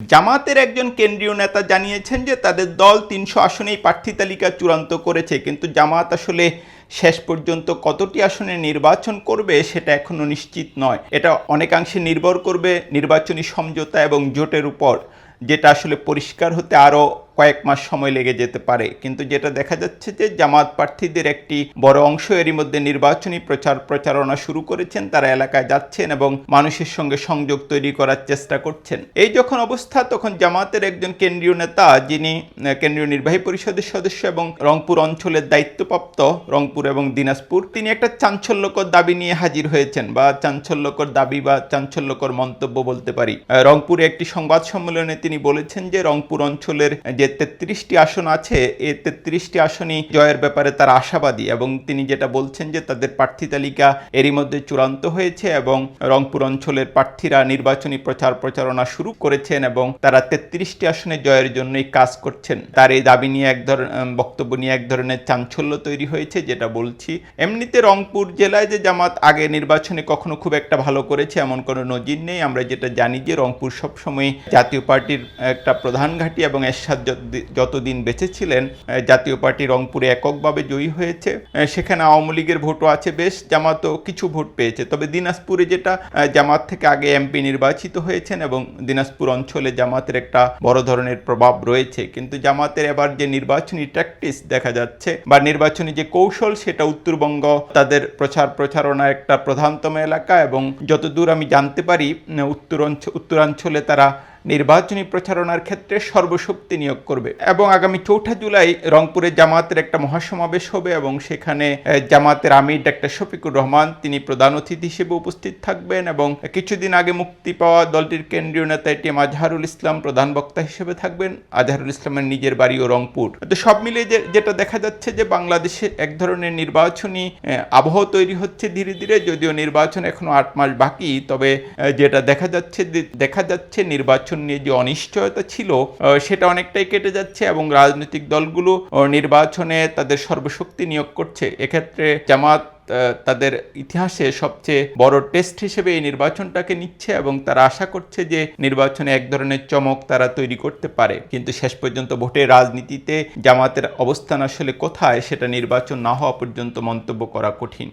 জামাতের একজন কেন্দ্রীয় নেতা জানিয়েছেন যে তাদের দল তিনশো আসনেই প্রার্থী তালিকা চূড়ান্ত করেছে, কিন্তু জামাত আসলে শেষ পর্যন্ত কতটি আসনে নির্বাচন করবে সেটা এখনও নিশ্চিত নয়। এটা অনেকাংশে নির্ভর করবে নির্বাচনী সমঝোতা এবং জোটের উপর, যেটা আসলে পরিষ্কার হতে আরও কয়েক মাস সময় লেগে যেতে পারে। কিন্তু যেটা দেখা যাচ্ছে যে জামাত প্রার্থীদের একটি বড় অংশ এরই মধ্যে নির্বাচনী প্রচার প্রচারণা শুরু করেছেন, তারা এলাকায় যাচ্ছেন এবং মানুষের সঙ্গে সংযোগ তৈরি করার চেষ্টা করছেন। এই যখন অবস্থা, তখন জামাতের একজন কেন্দ্রীয় নেতা, যিনি কেন্দ্রীয় নির্বাহী পরিষদের সদস্য এবং রংপুর অঞ্চলের দায়িত্বপ্রাপ্ত রংপুর এবং দিনাজপুর, তিনি একটা চাঞ্চল্যকর দাবি নিয়ে হাজির হয়েছেন বা চাঞ্চল্যকর দাবি বা চাঞ্চল্যকর মন্তব্য বলতে পারি। রংপুরে একটি সংবাদ সম্মেলনে তিনি বলেছেন যে রংপুর অঞ্চলের যে তেত্রিশটি আসন আছে এই তেত্রিশটি আসনই জয়ের ব্যাপারে তার আশাবাদী এবং তিনি যেটা বলছেন যে তাদের প্রার্থী তালিকা এরই মধ্যে চূড়ান্ত হয়েছে এবং রংপুর অঞ্চলের প্রার্থীরা নির্বাচনী প্রচার প্রচারণা শুরু করেছেন এবং তারা তেত্রিশটি আসনে জয়ের জন্যই কাজ করছেন। তার এই দাবি নিয়ে এক ধরনের বক্তব্য নিয়ে এক ধরনের চাঞ্চল্য তৈরি হয়েছে যেটা বলছি। এমনিতে রংপুর জেলায় যে জামাত আগে নির্বাচনে কখনো খুব একটা ভালো করেছে এমন কোনো নজির নেই। আমরা যেটা জানি যে রংপুর সবসময় জাতীয় পার্টির একটা প্রধান ঘাঁটি এবং এরশাদ যত- যতদিন বেঁচে ছিলেন জাতীয় পার্টি রংপুরে এককভাবে জয়ী হয়েছে। সেখানে আওয়ামী লীগের ভোটও আছে বেশ, জামাতও কিছু ভোট পেয়েছে। তবে দিনাজপুরে যেটা জামাত থেকে আগে এমপি নির্বাচিত হয়েছেন এবং দিনাজপুর অঞ্চলে জামাতের একটা বড় ধরনের প্রভাব রয়েছে। কিন্তু জামাতের এবার যে নির্বাচনী প্র্যাকটিস দেখা যাচ্ছে বা নির্বাচনী যে কৌশল, সেটা উত্তরবঙ্গ তাদের প্রচার প্রচারণার একটা প্রধানতম এলাকা এবং যতদূর আমি জানতে পারি উত্তর উত্তরাঞ্চলে তারা নির্বাচনী প্রচারণার ক্ষেত্রে সর্বশক্তি নিয়োগ করবে এবং আগামী চৌঠা জুলাই রংপুরে জামাতের একটা মহাসমাবেশ হবে এবং সেখানে জামাতের আমির ডাক্তার শফিকুর রহমান, তিনি প্রধান অতিথি হিসেবে উপস্থিত থাকবেন এবং কিছুদিন আগে মুক্তি পাওয়া দলটির কেন্দ্রীয় নেতা এটি আজহারুল ইসলাম প্রধান বক্তা হিসেবে থাকবেন। আজহারুল ইসলামের নিজের বাড়িও রংপুর। তো সব মিলিয়ে যেটা দেখা যাচ্ছে যে বাংলাদেশে এক ধরনের নির্বাচনী আবহ তৈরি হচ্ছে ধীরে ধীরে, যদিও নির্বাচন এখনও আট মাস বাকি, তবে যেটা দেখা যাচ্ছে দেখা যাচ্ছে নির্বাচন নিয়ে যে অনিশ্চয়তা ছিল সেটা অনেকটাই কেটে যাচ্ছে এবং রাজনৈতিক দলগুলো নির্বাচনে তাদের সর্বশক্তি নিয়োগ করছে। এক্ষেত্রে জামাত তাদের ইতিহাসে সবচেয়ে বড় টেস্ট হিসেবে এই নির্বাচনটাকে নিচ্ছে এবং তারা আশা করছে যে নির্বাচনে এক ধরনের চমক তারা তৈরি করতে পারে। কিন্তু শেষ পর্যন্ত ভোটের রাজনীতিতে জামাতের অবস্থান আসলে কোথায়, সেটা নির্বাচন না হওয়া পর্যন্ত মন্তব্য করা কঠিন।